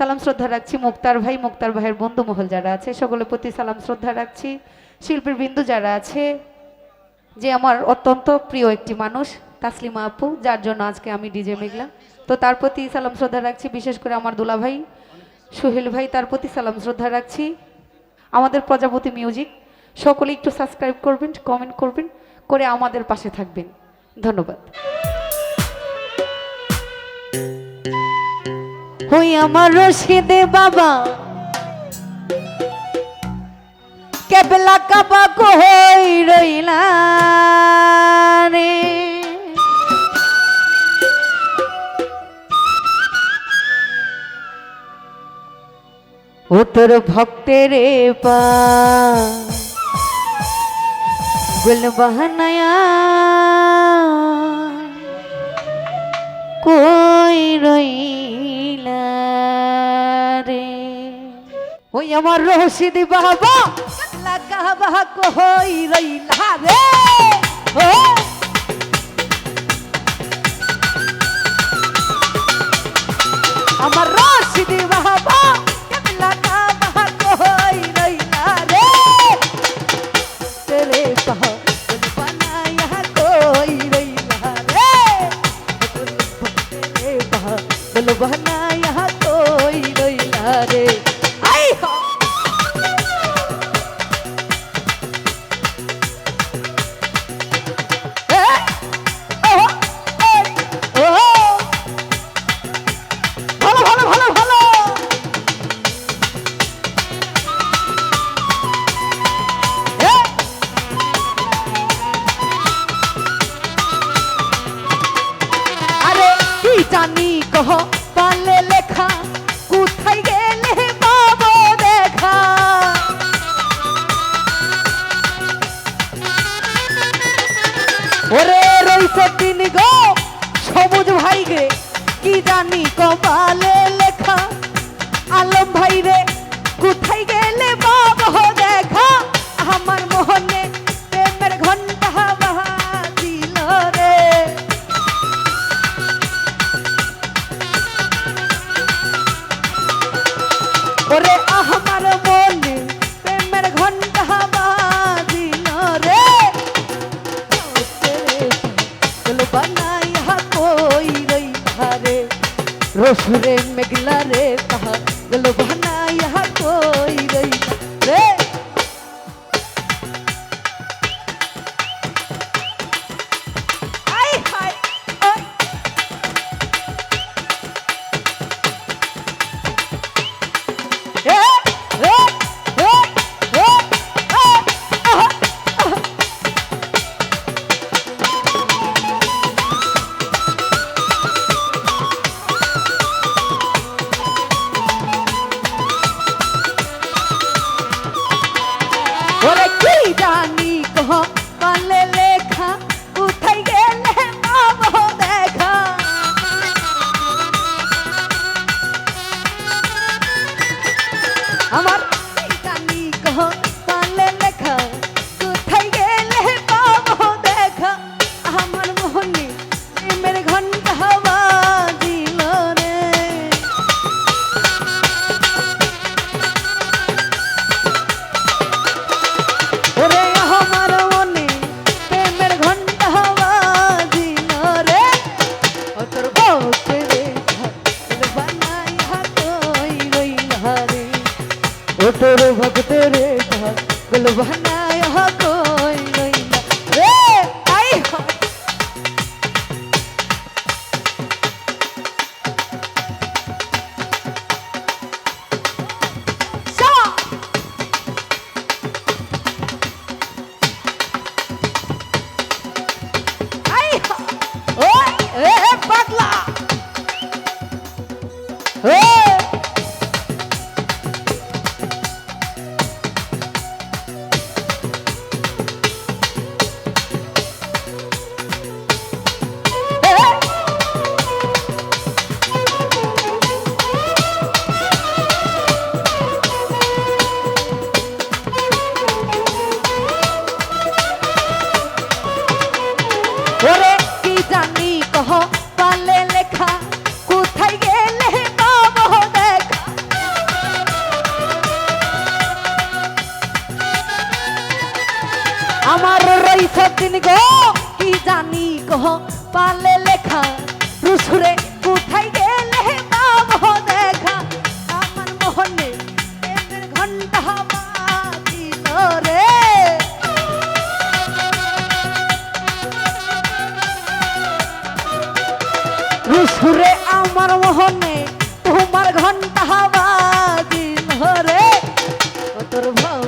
সালাম শ্রদ্ধা রাখছি মুক্তার ভাই, মুক্তার ভাইয়ের বন্ধু মহল যারা আছে, সকলের প্রতি সালাম শ্রদ্ধা রাখছি। শিল্পীর বিন্দু যারা আছে, যে আমার অত্যন্ত প্রিয় একটি মানুষ, তাসলিমা আপু, যার জন্য আজকে আমি ডিজে মেঘলা। তো তার প্রতি সালাম শ্রদ্ধা রাখছি, বিশেষ করে আমার দুলা ভাই, সোহেল ভাই, তার প্রতি সালাম শ্রদ্ধা রাখছি। আমাদের প্রজাপতি মিউজিক, সকলে একটু সাবস্ক্রাইব করবেন, কমেন্ট করবেন, করে আমাদের পাশে থাকবেন। ধন্যবাদ। হই আমার রশিদে বাবা। কেবলা কাবা কই রইলা রে। ও তোর ভক্তের পা। গুল বহনায়া কই রইলা রে? ওই আমার রহসিদি বাবা লাগা বাহা কই রইলা রে? ও! আমার রশিদি বাবা ওরে রইছে দিন গো, সবুজ ভাই গে কি জানি কপালে লেখা? আলম ভাই রে কোথায় গেলে বাবা দেখা? আমার মোহনে রসুরে দিন গো, কি জানি কহ, পালে লেখা। রুসুরে কোথায় গেলে বাবহ দেখা। আমার মোহনে ঘণ্টা বাজিল রে রুসুরে আমার মোহনে তোমার ঘণ্টা বাজিল রে তোর ভাব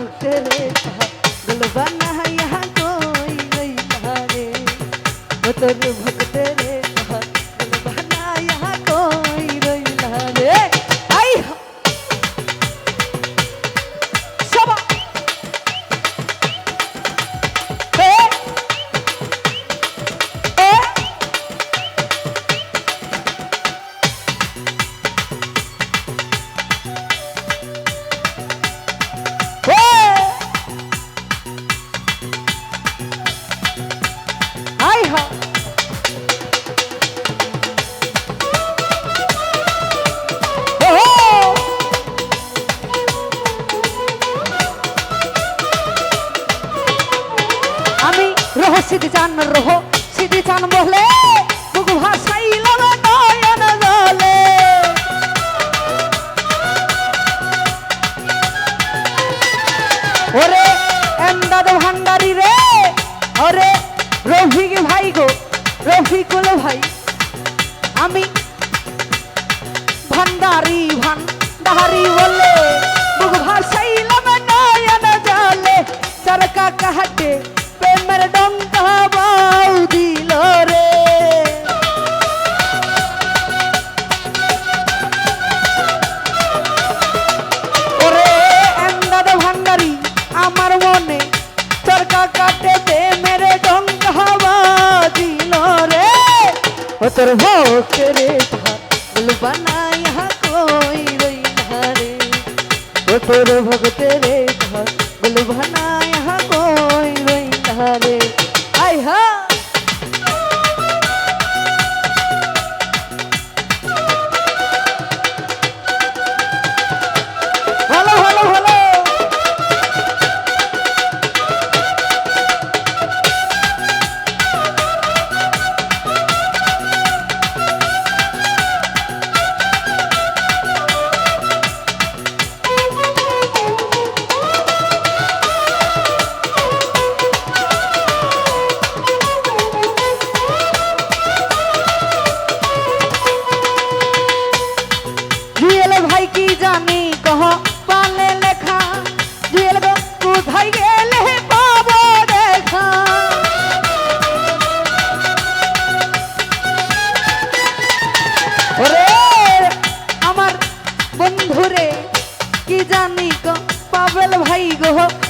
চান বলে, বুক ভাসাইল নয়ন জলে। ওরে এমদাদ ভান্ডারি রে, ওরে রফিক ভাই গো, রফিকুল ভাই। আমি ভান্ডারি ভান্ডারি বলে, বুক ভাসাইল নয়ন জলে। চরকা কাহাটে প্রেমের ডঙ্কা বাউদি ধরে ওরে আন্দাজ ভান্ডারি, আমার মনে চরকা কাটেতে মেরে ডঙ্গ হওয়া দিল রে। ও তোর ভোকেরে ফুল বানাই হাতই রই ধারে। ও তোর ভক্তেরে ফুল বানাই হাতই রই ধারে। আই হা 허허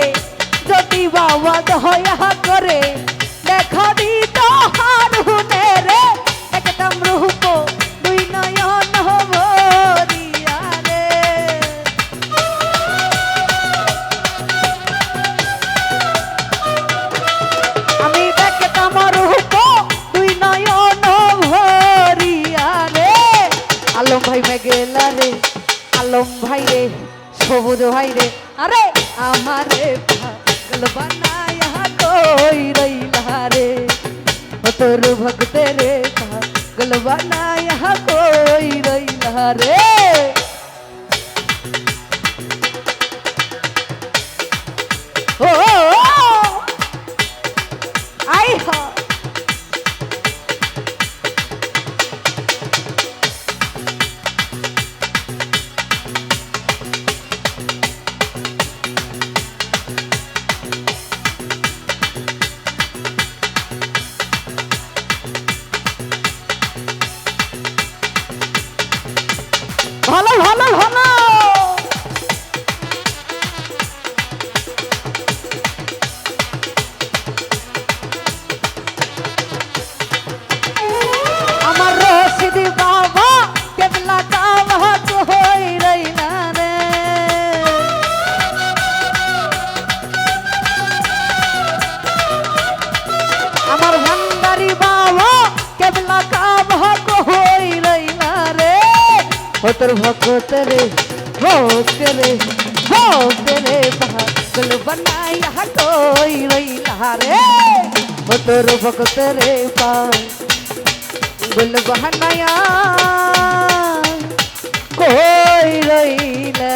আলম ভাই রে যদি বাবা দয়া করে, দেখো দি তো হারুনে রে। একদম রূপ দুই নয়ন রে। আমি দেখে তোমার রূপ তুই নয়ন ভরিয়া আলম ভাই মেগেলা রে, আলম ভাই রে। সবুজ ভাই রে, আরে আমারে পাগল বানায়া কই রইলা রে? তোর ভক্ত রে পাগল বানায়া কই রইলা রে? রে পাগল বানাইয়া কই রইলা রে ও তোর ভক্ত রে পাগল বানাইয়া কই রইলা?